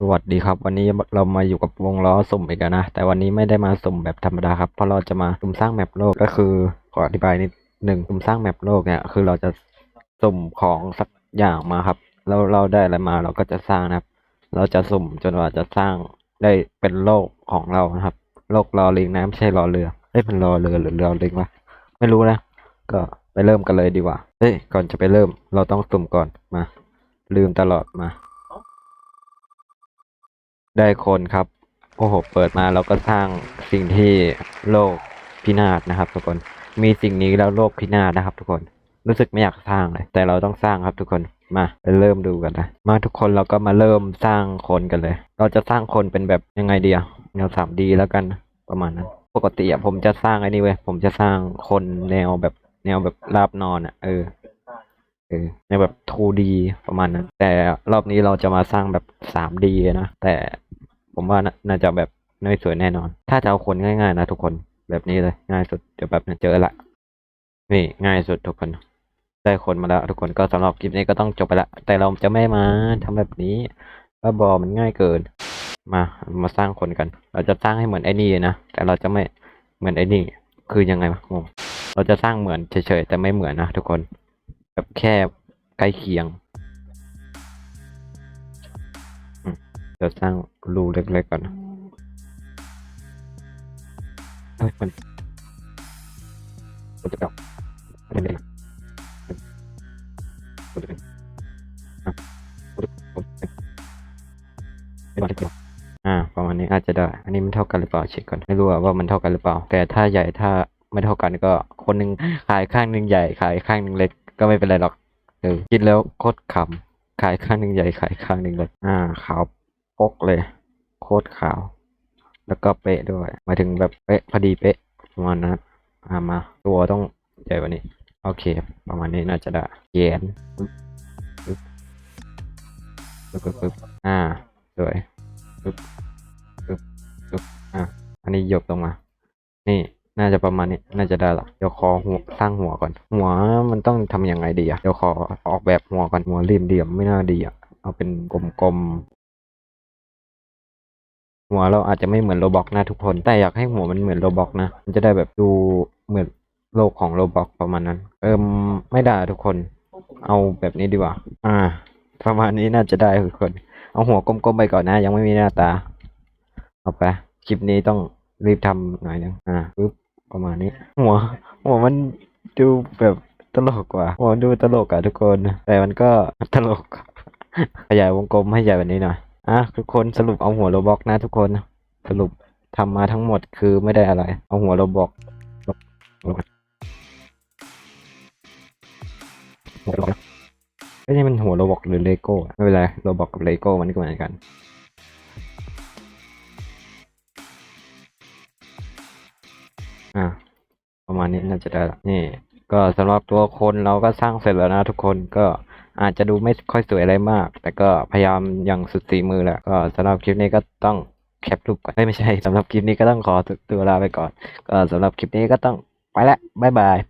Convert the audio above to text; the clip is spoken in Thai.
สวัสดีครับ วันนี้เรามาอยู่กับวงล้อสุ่มอีกแล้วนะ แต่วันนี้ไม่ได้มาสุ่มแบบธรรมดาครับเพราะเราจะมาสุ่มสร้างแมปโลกก็คือขออธิบายนิดหนึ่งสุ่มสร้างแมปโลกเนี่ยคือเราจะสุ่มของสักอย่างมาครับ แล้วเราได้อะไรมาเราก็จะสร้างนะครับ เราจะสุ่มจนกว่าจะสร้างได้เป็นโลกของเรานะครับ โลกรอลิงนะไม่ใช่รอเรือเอ้ยเป็นรอเรือหรือรอลิงวะไม่รู้นะก็ไปเริ่มกันเลยดีกว่าเฮ้ยก่อนจะไปเริ่มเราต้องสุ่มก่อนมา ลืมตลอดมา ได้คนครับ โอ้โห เปิดมาเราก็สร้างสิ่งที่โลกพินาศนะครับ ทุกคน มีสิ่งนี้แล้วโลกพินาศนะครับ ทุกคน รู้สึกไม่อยากสร้างเลย แต่เราต้องสร้างครับทุกคน มาไปเริ่มดูกันนะ มาทุกคนเราก็มาเริ่มสร้างคนกันเลย เราจะสร้างคนเป็นแบบยังไงเดีอะแนว 3D แล้วกันประมาณนั้น ปกติอะผมจะสร้างไอ้นี่เว้ย ผมจะสร้างคนแนวแบบแนวแบบราบนอนอะเออ เออในแบบ 2D ประมาณนั้นแต่รอบนี้เราจะมาสร้างแบบ 3D นะแต่ผมว่าน่าน่าจะแบบไม่สวยแน่นอน ถ้าจะเอาคนง่ายๆนะทุกคนแบบนี้เลยง่ายสุดเดี๋ยวแบบนึงเจอละนี่ง่ายสุดทุกคน ได้คนมาแล้ว ทุกคนก็สำหรับคลิปนี้ก็ต้องจบไปละแต่เราจะไม่มาทำแบบนี้บ้าบอมันง่ายเกิน มามาสร้างคนกัน เราจะสร้างให้เหมือนไอ้นี่นะแต่เราจะไม่เหมือนไอ้นี่คือยังไงวะงงเราจะสร้างเหมือนเฉยๆแต่ไม่เหมือนนะทุกคน แบบแค่ใกล้เคียงเดี๋ยวสร้างรูเล็กๆก่อนเฮ้ยมันมันจะแบบไม่ได้มันจะเป็นอะไม่ได้เกี่ยวอ่าประมาณนี้อาจจะได้ อันนี้มันเท่ากันหรือเปล่าเช็คก่อน ไม่รู้ว่ามันเท่ากันหรือเปล่า แต่ถ้าใหญ่ถ้าไม่เท่ากันก็คนหนึ่งขายข้างหนึ่งใหญ่ขายข้างหนึ่งเล็ก ก็ไม่เป็นไรหรอกเออกินแล้วโคตรขำขายข้างหนึ่งใหญ่ขายข้างหนึ่งเล็กอ่าขาวปกเลย โคตรขาว แล้วก็เป๊ะด้วยหมายถึงแบบเป๊ะพอดีเป๊ะประมาณนั้นอ่ามาตัวต้องใหญ่กว่านี้ โอเค ประมาณนี้น่าจะได้แยนปึ๊บปึ๊บปึ๊บปึ๊บปึ๊บอ่าสวยปึ๊บปึ๊บปึ๊บอ่าอันนี้ยกลงมา นี่ น่าจะประมาณนี้ น่าจะได้ละเดี๋ยวขอหัวสร้างหัวก่อน หัวมันต้องทำยังไงดีอะเดี๋ยวขอออกแบบหัวก่อนหัวริมเดียมไม่น่าดีอะเอาเป็นกลมๆ หัวเราอาจจะไม่เหมือนโรบอกนะทุกคน แต่อยากให้หัวมันเหมือนโรบอกนะ มันจะได้แบบดูเหมือนโลกของโรบอกประมาณนั้น เอิมไม่ได้ทุกคน เอาแบบนี้ดีกว่า อ่า ประมาณนี้น่าจะได้ทุกคน เอาหัวกลมๆไปก่อนนะ ยังไม่มีหน้าตา เอาไป คลิปนี้ต้องรีบทำหน่อยนึง อ่าปึ๊บ นี้ หัว หัวมันดูแบบตลกกว่าหัวดูตลกอะทุกคน แต่มันก็ตลก ขยายวงกลมให้ใหญ่กว่านี้หน่อยอะทุกคนสรุปเอาหัวโรบอกนะทุกคนสรุปทำมาทั้งหมดคือไม่ได้อะไร เอาหัวโรบอกหัวโรบอกไม่ใช่มันหัวโรบอกหรือเลโก้ไม่เป็นไรโรบอกกับเลโก้มันก็เหมือนกัน ประมาณนี้น่าจะได้ละนี่ ก็สำหรับตัวคนเราก็สร้างเสร็จแล้วนะทุกคนก็อาจจะดูไม่ค่อยสวยอะไรมาก แต่ก็พยายามอย่างสุดสีมือแหละก็สำหรับคลิปนี้ก็ต้องแคปรูปก่อนไม่ใช่สำหรับคลิปนี้ก็ต้องขอตัวลาไปก่อนก็สำหรับคลิปนี้ก็ต้องไปละบ๊ายบาย